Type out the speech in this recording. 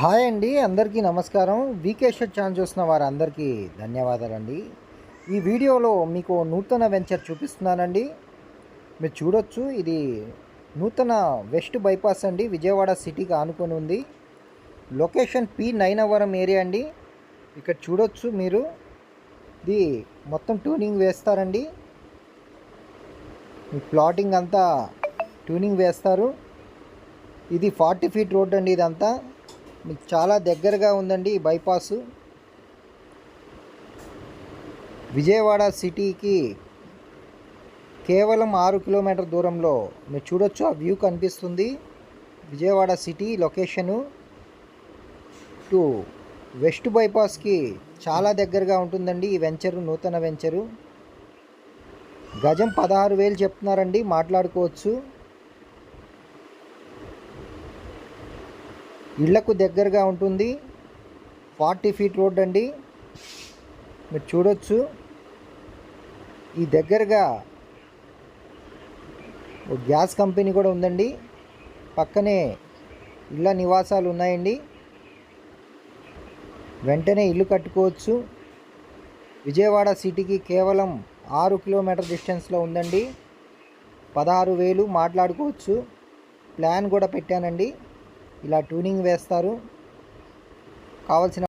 Hi అండి అందరికీ నమస్కారం. వీకేశ్వర్ ఛానల్ చూసిన వారందరికీ ధన్యవాదాలండి. ఈ వీడియోలో మీకు నూతన వెంచర్ చూపిస్తున్నానండి. మీరు చూడొచ్చు ఇది నూతన వెస్ట్ బైపాస్ అండి. విజయవాడ సిటీకి ఆనుకొని ఉంది. లొకేషన్ పి నైనవరం ఏరియా అండి. ఇక్కడ చూడొచ్చు మీరు. ఇది మొత్తం ట్యూనింగ్ వేస్తారండి. మీ ప్లాటింగ్ అంతా ట్యూనింగ్ వేస్తారు. ఇది ఫార్టీ ఫీట్ రోడ్ అండి ఇదంతా. మీకు చాలా దగ్గరగా ఉందండి ఈ బైపాస్. విజయవాడ సిటీకి కేవలం ఆరు కిలోమీటర్ దూరంలో మీరు చూడొచ్చు ఆ వ్యూ కనిపిస్తుంది. Vijayawada city location to west బైపాస్కి చాలా దగ్గరగా ఉంటుందండి ఈ వెంచరు నూతన వెంచరు. గజం పదహారు వేలు చెప్తున్నారండి మాట్లాడుకోవచ్చు. ఇళ్ళకు దగ్గరగా ఉంటుంది. ఫార్టీ ఫీట్ రోడ్ అండి. మీరు చూడొచ్చు. ఈ దగ్గరగా ఒక గ్యాస్ కంపెనీ కూడా ఉందండి. పక్కనే ఇళ్ళ నివాసాలు ఉన్నాయండి. వెంటనే ఇల్లు కట్టుకోవచ్చు. విజయవాడ సిటీకి కేవలం ఆరు కిలోమీటర్ డిస్టెన్స్లో ఉందండి. పదహారు వేలు మాట్లాడుకోవచ్చు. ప్లాన్ కూడా పెట్టానండి. ఇలా ట్యూనింగ్ వేస్తారు. కావాల్సిన